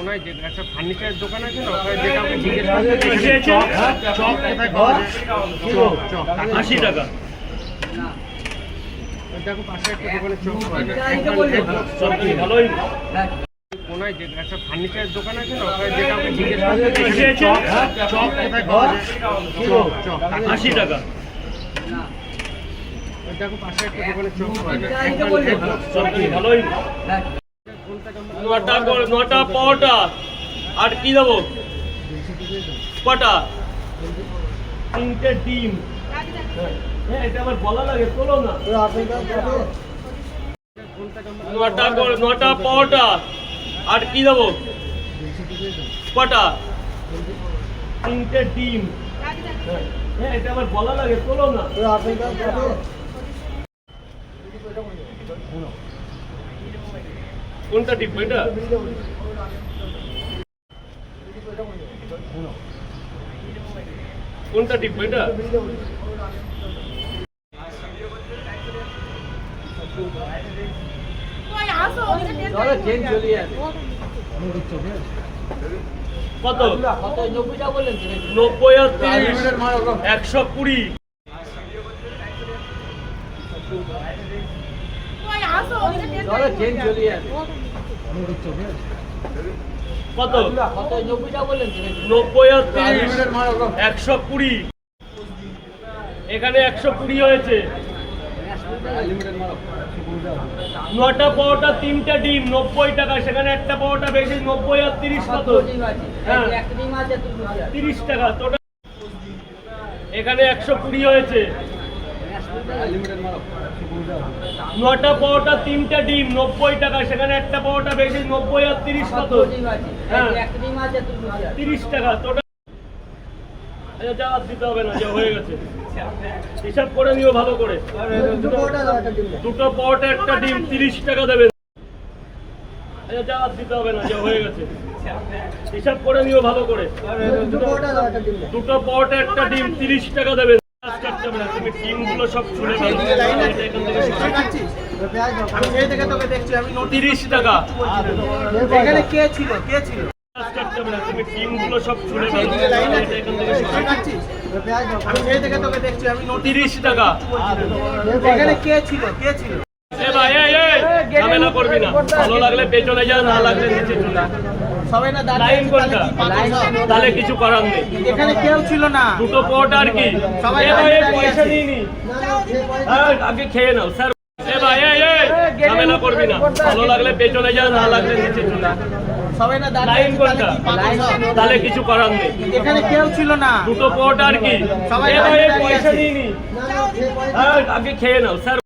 কোনায় যে একটা ফার্নিচারের দোকান আছে না ওখানে যে কাউকে জিজ্ঞেস করতে চক চক কোথায় পাওয়া যায়? চক চক আশি টাকা। দেখো পাশে একটা দোকানে চক ভালোই কোনায় যে একটা ফার্নিচারের দোকান আছে না ওখানে যে কাউকে জিজ্ঞেস করতে চক চক কোথায় পাওয়া যায়? চক চক আশি টাকা। দেখো পাশে একটা দোকানে চক ভালোই নটা নটা পরোটা। আর কি দেবো? কটা? তিনটে ডিম। হ্যাঁ এটা আবার বলা লাগে তোলো না। নটা নটা পরোটা। আর কি দেবো? কটা? তিনটে ডিম। হ্যাঁ এটা আবার বলা লাগে তোলো না। কোনটা ডিম এটা কোনটা ডিম এটা কত? নব্বই আর তিরিশ। একশো কুড়ি। নব্বই আর তিরিশ, একশো কুড়ি। এখানে একশো কুড়ি হয়েছে। নটা পাওয়াটা তিনটা ডিম, নব্বই টাকা। সেখানে একটা পাওয়াটা বেশি, নব্বই আর তিরিশ কত? হ্যাঁ। তিরিশ টাকা এখানে একশো কুড়ি হয়েছে। নটা পাওয়াটা তিনটা ডিম নব্বই টাকা। সেখানে একটা পাওয়াটা বেশি নব্বই আর তিরিশ কত? হ্যাঁ। তিরিশ টাকা তোটা আচ্ছা যা দিতে হবে না যা হয়ে গেছে। হিসাব করে নিও ভালো করে। দুটো পাওয়াটা একটা ডিম তিরিশ টাকা দেবেন আচ্ছা যা দিতে হবে না যা হয়ে গেছে। হিসাব করে নিও ভালো করে। দুটো পাওয়াটা একটা ডিম তিরিশ টাকা দেবেন কাজ করতে হবে না, তুমি ডিমগুলো সব তিরিশ টাকা। এখানে কে ছিল? কে ছিল? না, তুমি সব তিরিশ টাকা। এখানে কে ছিল? কে ছিল? ঝামেলা করবি ভালো লাগলে পেছনে যা না লাগলে নিচে চলে। সবাই না লাইন কোনটা? তাহলে কিছু করার নেই। এখানে কেউ ছিল না। দুটো পট আর কি? সবাই এই পয়সা। নিয়ে নি আগে খেয়ে নাও স্যার। ঝামেলা করবি না। ভালো লাগলে পেছনে যা না লাগলে নিচে চলে। সবাই না লাইন কোনটা? তাহলে কিছু করার নেই। এখানে কেউ ছিল না। দুটো পট আর কি? সবাই পয়সা। নিয়ে নি আগে খেয়ে নাও স্যার।